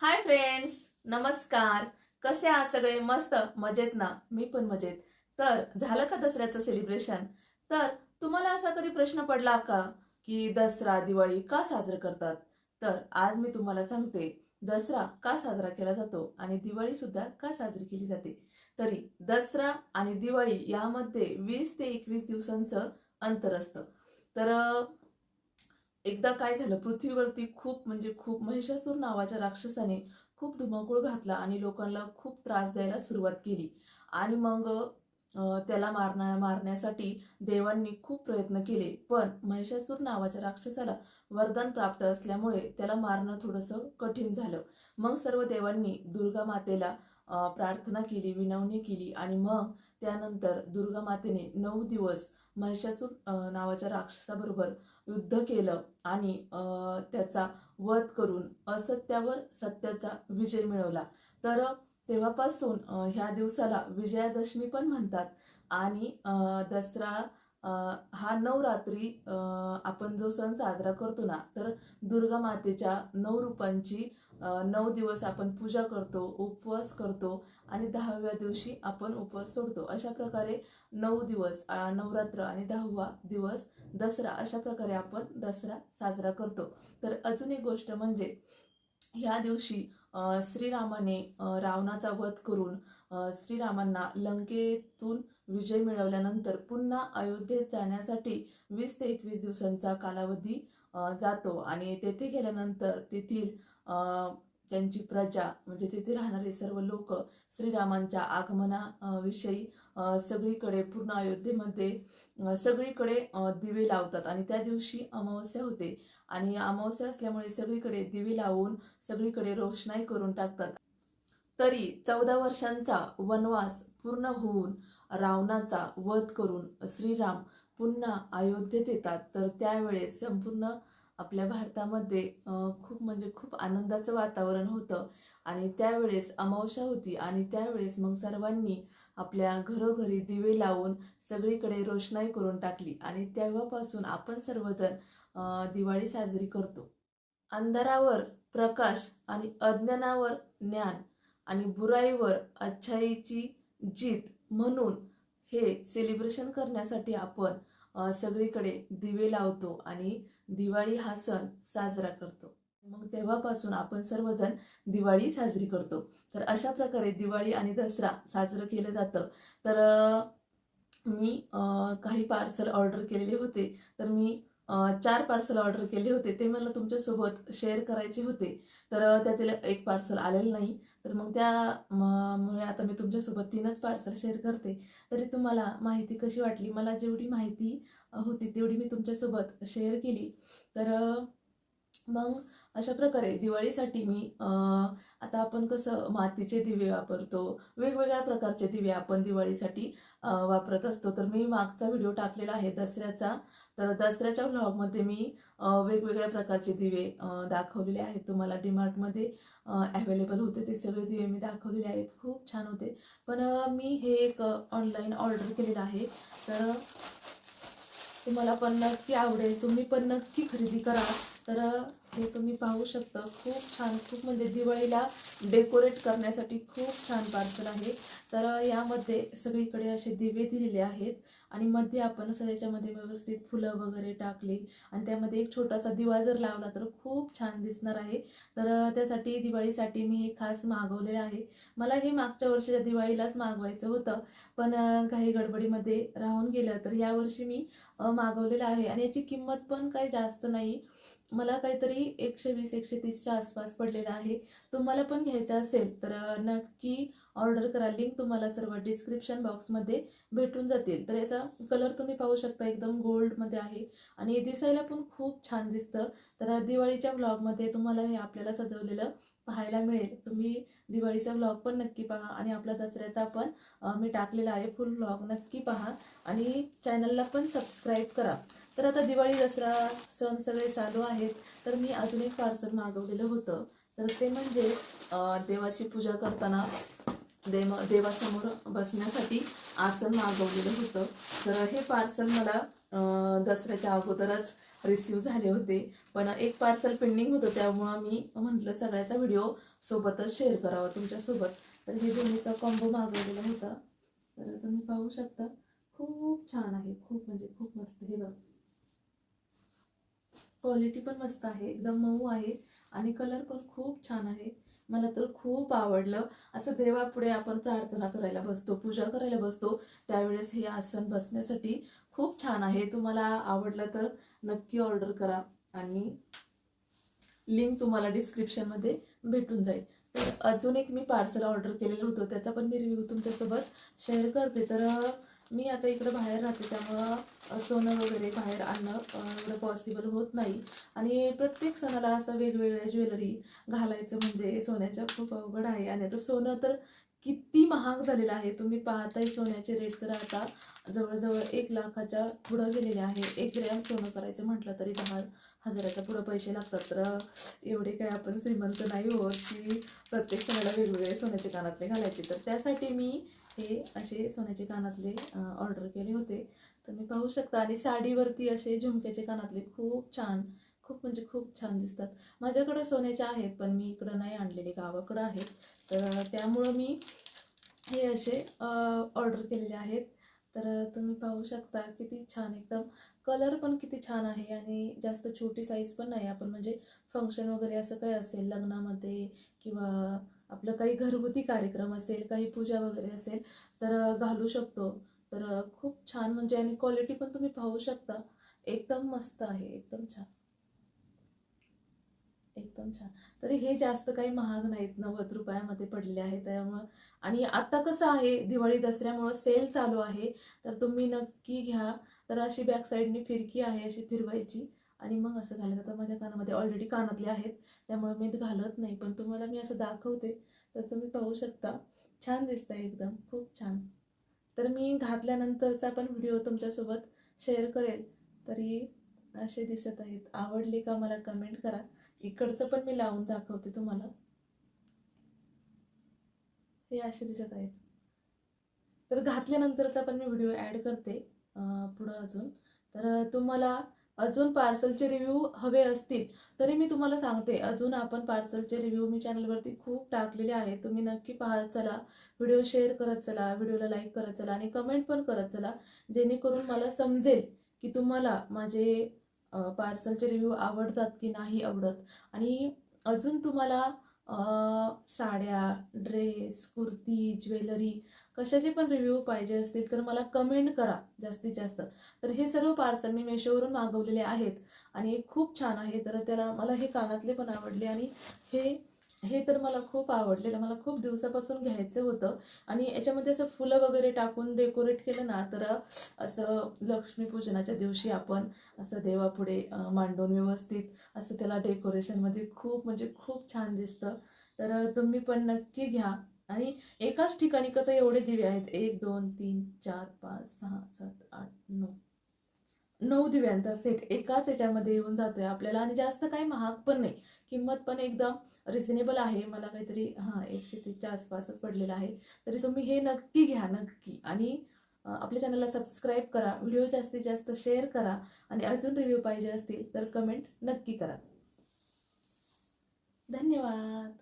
Hi friends नमस्कार. कसे आहात सगळे? मस्त मजेत ना? मी पण मजेत. तर झालं का दसऱ्याचं सेलिब्रेशन तर तुम्हाला असा कधी प्रश्न पडला का की दसरा दिवाळी का साजरं करतात? तर आज मी तुम्हाला सांगते दसरा का साजरा केला जातो आणि दिवाळी सुद्धा का साजरी केली जाते? तरी दसरा आणि दिवाळी यामध्ये वीस ते एकवीस दिवसांचं अंतर असतं. तर एकदा काय झालं पृथ्वीवरती खूप म्हणजे खूप महिषासूर नावाच्या राक्षसाने खूप धुमाकूळ घातला आणि लोकांना खूप त्रास द्यायला सुरुवात केली. आणि मग त्याला मारण्या मारण्यासाठी देवांनी खूप प्रयत्न केले पण महिषासूर नावाच्या राक्षसाला वरदान प्राप्त असल्यामुळे त्याला मारणं थोडंसं कठीण झालं. मग सर्व देवांनी दुर्गा मातेला प्रार्थना केली विनवणी केली आणि मग त्यानंतर दुर्गा मातेने नऊ दिवस महिषासूर नावाच्या राक्षसाबरोबर युद्ध केलं आणि त्याचा वध करून असत्यावर सत्याचा विजय मिळवला. तर तेव्हापासून ह्या दिवसाला विजयादशमी पण म्हणतात आणि दसरा हा नवरात्री रात्री आपण जो सण साजरा करतो ना तर दुर्गा मातेच्या नऊ रूपांची नऊ दिवस आपण पूजा करतो उपवास करतो आणि दहाव्या दिवशी आपण उपवास सोडतो. अशा प्रकारे नऊ दिवस नवरात्र आणि दहावा दिवस दसरा अशा प्रकारे आपण दसरा साजरा करतो. तर अजून एक गोष्ट म्हणजे ह्या दिवशी श्रीरामाने रावणाचा वध करून श्रीरामांना लंकेतून विजय मिळवल्यानंतर पुन्हा अयोध्येत जाण्यासाठी वीस ते एकवीस दिवसांचा कालावधी जातो. आणि तेथे गेल्यानंतर तेथील त्यांची प्रजा म्हणजे तेथे राहणारे सर्व लोक श्रीरामांच्या आगमनाविषयी सगळीकडे पूर्ण अयोध्येमध्ये सगळीकडे दिवे लावतात. आणि त्या दिवशी अमावस्या होते. आणि अमावस्या असल्यामुळे सगळीकडे दिवे लावून सगळीकडे रोषणाई करून टाकतात. तरी चौदा वर्षांचा वनवास पूर्ण होऊन रावणाचा वध करून श्रीराम पुन्हा अयोध्येत येतात तर त्यावेळेस संपूर्ण आपल्या भारतामध्ये खूप म्हणजे खूप आनंदाचं वातावरण होतं. आणि त्यावेळेस अमावस्या होती आणि त्यावेळेस मग सर्वांनी आपल्या घरोघरी दिवे लावून सगळीकडे रोषणाई करून टाकली. आणि तेव्हापासून आपण सर्वजण दिवाळी साजरी करतो. अंधारावर प्रकाश आणि अज्ञानावर ज्ञान आणि बुराईवर अच्छाईची जीत म्हणून हे सेलिब्रेशन करण्यासाठी आपण सगळीकडे दिवे लावतो आणि दिवाळी हा सण साजरा करतो. मग तेव्हापासून आपण सर्वजण दिवाळी साजरी करतो. तर अशा प्रकारे दिवाळी आणि दसरा साजरं केलं जातं. तर मी काही पार्सल ऑर्डर केलेले होते. तर मी चार पार्सल ऑर्डर केले होते. ते मला तुमच्यासोबत शेअर करायचे होते. तर त्यातील एक पार्सल आलेलं नाही. तर मग त्यामुळे आता मी तुमच्यासोबत तीनच पार्सल शेअर करते. तरी तुम्हाला माहिती कशी वाटली? मला जेवढी माहिती होती तेवढी मी तुमच्यासोबत शेअर केली. तर मग अशा प्रकारे दिवाळीसाठी मी आता आपण कसं मातीचे दिवे वापरतो वेगवेगळ्या प्रकारचे दिवे आपण दिवाळीसाठी वापरत असतो. तर मी मागचा व्हिडिओ टाकलेला आहे दसऱ्याचा. तर दसऱ्याच्या व्लॉगमध्ये मी वेगवेगळ्या प्रकारचे दिवे दाखवलेले आहेत. तुम्हाला डीमार्टमध्ये अवेलेबल होते. ते सगळे दिवे मी दाखवलेले आहेत. खूप छान होते. पण मी हे एक ऑनलाईन ऑर्डर केलेलं आहे. तर तुम्हाला पण नक्की आवडेल. तुम्ही पण नक्की खरेदी करा. तर हे तुम्ही पाहू शकता. खूप छान खूप म्हणजे दिवाळीला डेकोरेट करण्यासाठी खूप छान पार्सल आहे. तर यामध्ये सगळीकडे असे दिवे दिलेले आहेत आणि मध्ये आपण असं याच्यामध्ये व्यवस्थित फुलं वगैरे टाकली आणि त्यामध्ये एक छोटासा दिवा जर लावला तर खूप छान दिसणार आहे. तर त्यासाठी दिवाळीसाठी मी हे खास मागवलेलं आहे. मला हे मागच्या वर्षीच्या दिवाळीलाच मागवायचं होतं पण काही गडबडीमध्ये राहून गेलं तर यावर्षी मी मागवलेलं आहे. आणि याची किंमत पण काही जास्त नाही. मला काहीतरी एकशे वीस एकशे तीसच्या आसपास पडलेला आहे. तुम्हाला पण घ्यायचा असेल तर नक्की ऑर्डर करा. लिंक तुम्हाला सर्व डिस्क्रिप्शन बॉक्समध्ये भेटून जातील. तर याचा कलर तुम्ही पाहू शकता एकदम गोल्डमध्ये आहे. आणि दिसायला पण खूप छान दिसतं. तर दिवाळीच्या व्लॉगमध्ये तुम्हाला हे आपल्याला सजवलेलं पाहायला मिळेल. तुम्ही दिवाळीचा व्लॉग पण नक्की पहा आणि आपला दसऱ्याचा पण मी टाकलेला आहे. फुल व्लॉग नक्की पहा आणि चॅनलला पण सबस्क्राईब करा. तर आता दिवाळी दसरा सण सगळे चालू आहेत. तर मी अजून एक पार्सल मागवलेलं होतं. तर ते म्हणजे देवाची पूजा करताना देव देवासमोर बसण्यासाठी आसन मागवलेलं होतं. तर हे पार्सल मला दसऱ्याच्या अगोदरच रिसिव्ह झाले होते. पण एक पार्सल पेंडिंग होतं त्यामुळं मी म्हटलं सगळ्याचा व्हिडिओ सोबतच शेअर करावा तुमच्यासोबत. तर हे दोन्हीचा कॉम्बो मागवलेला होता. तर तुम्ही पाहू शकता खूप छान आहे. खूप म्हणजे खूप मस्त हे बघ. क्वालिटी पण मस्त आहे. एकदम मऊ आहे. आणि कलर पण खूप छान आहे. मला तर खूप आवडलं. असं देवापुढे आपण प्रार्थना करायला बसतो पूजा करायला बसतो त्यावेळेस हे आसन बसण्यासाठी खूप छान आहे. तुम्हाला आवडलं तर नक्की ऑर्डर करा आणि लिंक तुम्हाला डिस्क्रिप्शनमध्ये भेटून जाईल. तर अजून एक मी पार्सल ऑर्डर केलेलं होतं त्याचा पण मी रिव्ह्यू तुमच्यासोबत शेअर करते. तर मी आता इकडं बाहेर राहते त्यामुळं सोनं वगैरे बाहेर आणणं एवढं पॉसिबल होत नाही. आणि प्रत्येक सणाला असं वेगवेगळ्या ज्वेलरी घालायचं म्हणजे सोन्याचं खूप अवघड आहे. आणि आता सोनं तर किती महाग झालेलं आहे. तुम्ही पाहताय सोन्याचे रेट तर आता जवळजवळ एक लाखाच्या पुढं गेलेले आहे. एक ग्रॅम सोनं करायचं म्हटलं तरी दहा हजाराच्या पुढं पैसे लागतात. तर एवढे काय आपण श्रीमंत नाही होत की प्रत्येक सणाला वेगवेगळे सोन्याचे कानातले घालायचे. तर त्यासाठी मी हे असे सोन्याचे कानातले ऑर्डर केले होते. तर मी पाहू शकता आणि साडीवरती असे झुमक्याचे कानातले खूप छान खूप म्हणजे खूप छान दिसतात. माझ्याकडे सोन्याचे आहेत पण मी इकडं नाही आणलेले गावाकडं आहेत. तर त्यामुळं मी हे असे ऑर्डर केलेले आहेत. तर तुम्ही पाहू शकता किती छान एकदम. कलर पण किती छान आहे आणि जास्त छोटी साईज पण नाही. आपण म्हणजे फंक्शन वगैरे असं काही असेल लग्नामध्ये किंवा आपलं काही घरगुती कार्यक्रम असेल काही पूजा वगैरे असेल तर घालू शकतो. तर खूप छान म्हणजे आणि क्वालिटी पण तुम्ही पाहू शकता. एकदम मस्त आहे एकदम छान. एकदम छान. तरी हे जास्त काही महाग नाहीत नव्वद रुपयामध्ये पडले आहे त्यामुळं आणि आता कसं आहे दिवाळी दसऱ्यामुळं सेल चालू आहे. तर तुम्ही नक्की घ्या. तर अशी बॅक साईडनी फिरकी आहे अशी फिरवायची. आणि मग असं घालत आता माझ्या कानामध्ये ऑलरेडी कानातले आहेत. त्यामुळे मी घालत नाही. पण तुम्हाला मी असं दाखवते तर तुम्ही पाहू शकता. छान दिसतं एकदम. खूप छान. तर मी घातल्यानंतरचा पण व्हिडिओ तुमच्यासोबत शेअर करेल. तरी असे दिसत आहेत. आवडले का मला कमेंट करा. इकडचं पण मी लावून दाखवते तुम्हाला. हे असे दिसत आहेत. तर घातल्यानंतरचा पण मी व्हिडिओ ॲड करते पुढं अजून. तर तुम्हाला अजून पार्सलचे रिव्ह्यू हवे असतील तरी मी तुम्हाला सांगते. अजून आपण पार्सलचे रिव्ह्यू मी चॅनलवरती खूप टाकलेले आहेत तुम्ही नक्की पाहत चला. व्हिडिओ शेअर करत चला. व्हिडिओला लाईक करत चला आणि कमेंट पण करत चला. जेणेकरून मला समजेल की तुम्हाला माझे पार्सलचे रिव्ह्यू आवडतात की नाही आवडत. आणि अजून तुम्हाला साड्या ड्रेस कुर्ती ज्वेलरी कशाचे पण रिव्ह्यू पाहिजे असतील तर मला कमेंट करा जास्तीत जास्त. तर हे सर्व पार्सल मी मेशोवरून मागवलेले आहेत आणि खूप छान आहे. तर त्याला मला हे कानातले पण आवडले आणि हे हे तर मला खूप आवडलेलं. मला खूप दिवसापासून घ्यायचं होतं. आणि याच्यामध्ये असं फुलं वगैरे टाकून डेकोरेट केलं ना तर असं लक्ष्मीपूजनाच्या दिवशी आपण असं देवापुढे मांडून व्यवस्थित असं त्याला डेकोरेशनमध्ये खूप म्हणजे खूप छान दिसतं. तर तुम्ही पण नक्की घ्या. आणि एकाच ठिकाणी कसं एवढे दिवे आहेत? एक दोन तीन चार पाच सहा सात आठ नऊ. नऊ दिव्यांचा सेट एकाच याच्यामध्ये येऊन जातोय आपल्याला. आणि जास्त काही महाग पण नाही. किंमत पण एकदम रिझनेबल आहे. मला काहीतरी हां एकशे तीसच्या आसपासच पडलेलं आहे. तरी तुम्ही हे नक्की घ्या नक्की. आणि आपल्या चॅनलला सबस्क्राईब करा. व्हिडिओ जास्तीत जास्त शेअर करा. आणि अजून रिव्ह्यू पाहिजे असतील तर कमेंट नक्की करा. धन्यवाद.